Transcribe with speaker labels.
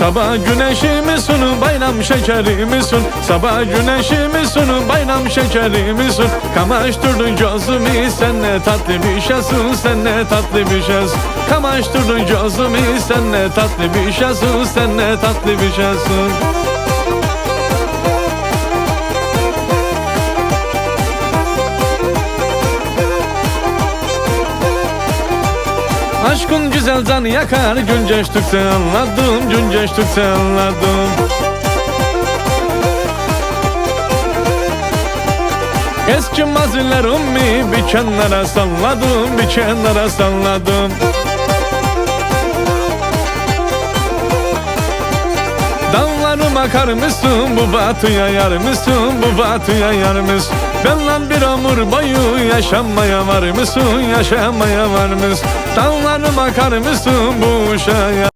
Speaker 1: Sabah güneşi misin bayram şekeri misin Sabah güneşi misin bayram şekeri misin Kamaştırdın gözümü sen ne tatlı bir şeysin Sen ne tatlı bir şeysin. Kamaştırdın gözümü sen ne tatlı bir şeysin Sen ne tatlı bir şeysin Aşkın güzel canı yakar gün geçtikçe anladım Gün geçtikçe anladım. Eski mazilerimi bir kenara salladım Bir kenara salladım Dağlarıma kar mısın? Bu batıya yar mısın? Bu batıya yar mısın? Benle bir ömür boyu yaşamaya var mısın? Yaşamaya var mısın? Dağlarıma kar mısın? Bu uşağa